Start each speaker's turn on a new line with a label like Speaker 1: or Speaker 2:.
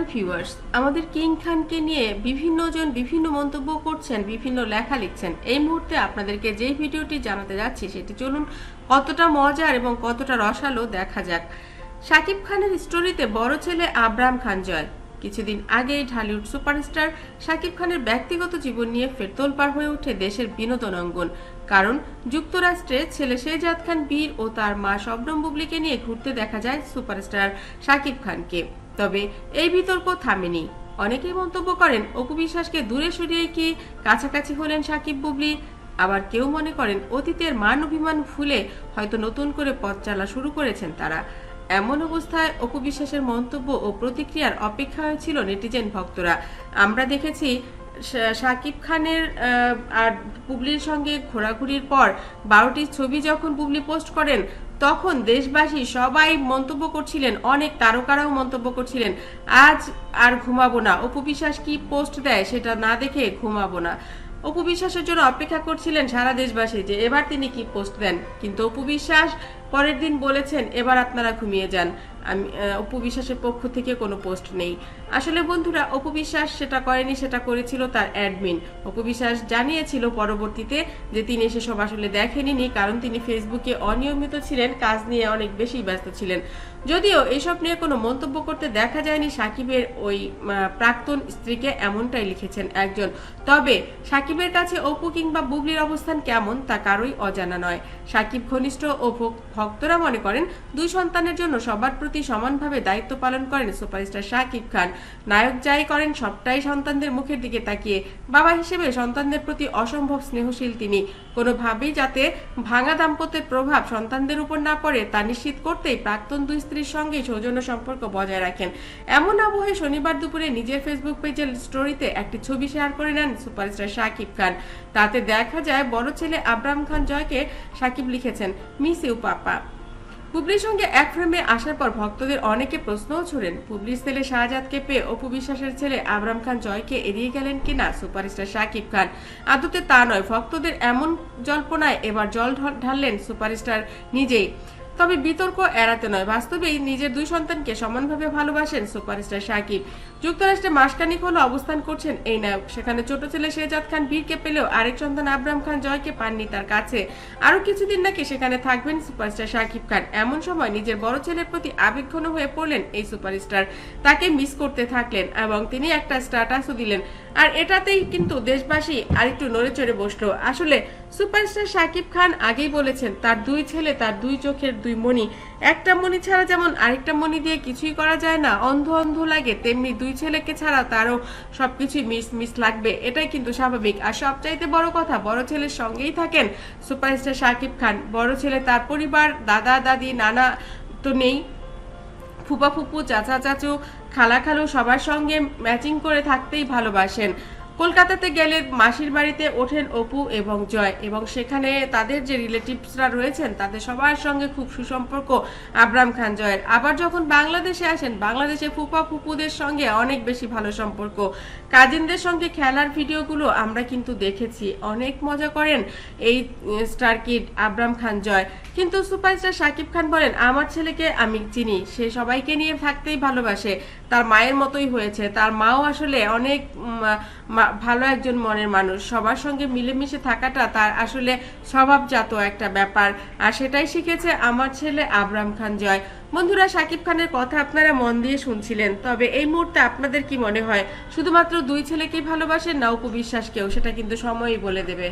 Speaker 1: Viewers আমাদের king খানকে নিয়ে বিভিন্নজন বিভিন্ন মন্তব্য করছেন, বিভিন্ন লেখা লিখছেন। এই মুহূর্তে আপনাদেরকে যে ভিডিওটি জানাতে যাচ্ছি, সেটি চলুন কতটা মজার এবং কতটা রসালো দেখা যাক। শাকিব খানের স্টোরিতে বড় ছেলে আব্রাহাম খান জয়। কিছুদিন আগেই ঢালিউড সুপারস্টার শাকিব খানের ব্যক্তিগত জীবন নিয়ে ফের তোলপার হয়ে ওঠে দেশের বিনোদন অঙ্গন। কারণ, যুক্তরাষ্ট্রে ছেলে শেহজাদ খান বীর ও তার মা শবনম বুবলিকে নিয়ে ঘুরতে দেখা যায় সুপারস্টার শাকিব খানকে। তবে এই বিতর্ক থামেনি। অনেকেই মন্তব্য করেন, অপু বিশ্বাসকে দূরে সরিয়ে কি কাছাকাছি হলেন শাকিব বুবলি? আবার কেউ মনে করেন, অতীতের মান অভিমান ভুলে হয়তো নতুন করে পথ চালা শুরু করেছেন তারা। এমন অবস্থায় অপু বিশ্বাসের মন্তব্য ও প্রতিক্রিয়ার অপেক্ষা হয়েছিল নেটিজেন ভক্তরা। আমরা দেখেছি শাকিব খানের আর বুবলির সঙ্গে ঘোরাঘুরির পর বারোটি ছবি যখন বুবলি পোস্ট করেন তখন দেশবাসী সবাই মন্তব্য করছিলেন, অনেক তারকারাও মন্তব্য করছিলেন, আজ আর ঘুমাবো না। অপু বিশ্বাস কি পোস্ট দেয় সেটা না দেখে ঘুমাবো না। অপু বিশ্বাসের জন্য অপেক্ষা করছিলেন সারা দেশবাসী যে এবার তিনি কি পোস্ট দেন। কিন্তু অপু বিশ্বাস পরের দিন বলেছেন, এবার আপনারা ঘুমিয়ে যান। আমি অপু বিশ্বাসের পক্ষ থেকে কোনো পোস্ট নেই। আসলে বন্ধুরা, অপু বিশ্বাস সেটা করেনি, সেটা করেছিল তার অ্যাডমিন। অপু বিশ্বাস জানিয়েছিল পরবর্তীতে যে তিনি সেসব আসলে দেখেনি কারণ তিনি ফেসবুকে অনিয়মিত ছিলেন, কাজ নিয়ে অনেক বেশি ব্যস্ত ছিলেন। যদিও এসব নিয়ে কোনো মন্তব্য করতে দেখা যায়নি, সাকিবের ওই প্রাক্তন স্ত্রীকে এমনটাই লিখেছেন একজন। তবে সাকিবের কাছে অপু কিংবা বুবলির অবস্থান কেমন, তা কারোই অজানা নয়। সাকিব ঘনিষ্ঠ ও ভক্তরা মনে করেন, দুই সন্তানের জন্য সবার প্রতি সমানভাবে দায়িত্ব পালন করেন সুপারস্টার সাকিব খান। নায়ক যাই করেন, সবটাই সন্তানদের মুখের দিকে তাকিয়ে। বাবা হিসেবে সন্তানদের প্রতি অসম্ভব স্নেহশীল তিনি। কোনোভাবেই যাতে ভাঙা দাম্পত্যের প্রভাব সন্তানদের উপর না পড়ে, তা নিশ্চিত করতেই প্রাক্তন দুই স্ত্রীর সঙ্গে সৌজন্য সম্পর্ক বজায় রাখেন। এমন আবহে শনিবার দুপুরে নিজের ফেসবুক পেজের স্টোরিতে একটি ছবি শেয়ার করে নেন সুপারস্টার শাকিব খান। তাতে দেখা যায়, বড় ছেলে আব্রাহাম খান জয়কে শাকিব লিখেছেন, মিস ইউ, পাপা। বুবলির সঙ্গে এক ফ্রেমে আসার পর ভক্তদের অনেকে প্রশ্নও ছুড়েন, পুবলির ছেলে শাহজাদকে পেয়ে অপু বিশ্বাসের ছেলে আবরাম খান জয়কে এড়িয়ে গেলেন কিনা সুপারস্টার শাকিব খান। আদতে তা নয়, ভক্তদের এমন জল্পনায় এবার জল ঢাল- ঢাললেন সুপারস্টার নিজেই। তবে বিতর্ক এড়াতে নয়। বাস্তবেই নিজের দুই সন্তানকে সমানভাবে ভালোবাসেন সুপারস্টার শাকিব যুক্তরাষ্ট্রে মাসখানিক হলো অবস্থান করছেন এই নায়ক। সেখানে ছোট ছেলে শেহজাদ খান বীরকে পেলেও আরেক সন্তান আব্রাম খান জয়কে পাননি তার কাছে। আরও কিছুদিন নাকি সেখানে থাকবেন সুপারস্টার শাকিব খান। এমন সময় নিজের বড় ছেলের প্রতি আবেগঘন হয়ে পড়লেন এই সুপারস্টার। তাকে মিস করতে থাকলেন এবং তিনি একটা স্ট্যাটাসও দিলেন। আর এটাতেই কিন্তু দেশবাসী আরেকটু নড়ে চড়ে বসল। আসলে সুপারস্টার শাকিব খান আগেই বলেছেন, তার দুই ছেলে, তার দুই চোখের দুই মণি। একটা মণি ছাড়া যেমন আরেকটা মণি দিয়ে কিছুই করা যায় না, অন্ধ অন্ধ লাগে, তেমনি দুই ছেলেকে ছাড়া তারও সবকিছুই মিস মিস লাগবে। এটাই কিন্তু স্বাভাবিক। আর সবচাইতে বড় কথা, বড় ছেলের সঙ্গেই থাকেন সুপারস্টার শাকিব খান। বড় ছেলে তার পরিবার, দাদা, দাদি, নানা তো নেই। ফুপা ফুপু, চাচা চাচু খালা খালু সবার সঙ্গে ম্যাচিং করে থাকতেই ভালোবাসেন। কলকাতাতে গেলে মাসির বাড়িতে ওঠেন অপু এবং জয় এবং সেখানে তাদের যে রিলেটিভসরা রয়েছেন, তাদের সবার সঙ্গে খুব সুসম্পর্ক আবরাম খান জয়ের। আবার যখন বাংলাদেশে আসেন, বাংলাদেশে ফুপা ফুপুদের সঙ্গে অনেক বেশি ভালো সম্পর্ক। কাজিনদের সঙ্গে খেলার ভিডিওগুলো আমরা কিন্তু দেখেছি। অনেক মজা করেন এই স্টার কিড আবরাম খান জয়। কিন্তু সুপারস্টার শাকিব খান বলেন, আমার ছেলেকে আমি চিনি। সে সবাইকে নিয়ে থাকতেই ভালোবাসে। তার মায়ের মতোই হয়েছে। তার মাও আসলে অনেক ভালো একজন মনের মানুষ। সবার সঙ্গে মিলেমিশে থাকাটা তার আসলে স্বভাবজাত একটা ব্যাপার। আর সেটাই শিখেছে আমার ছেলে আবরাম খান জয়। বন্ধুরা, সাকিব খানের কথা আপনারা মন দিয়ে শুনছিলেন, তবে এই মুহূর্তে আপনাদের কি মনে হয়? শুধুমাত্র দুই ছেলেকেই ভালোবাসেন না উপবিশ্বাসকেও সেটা কিন্তু সময়ই বলে দেবে।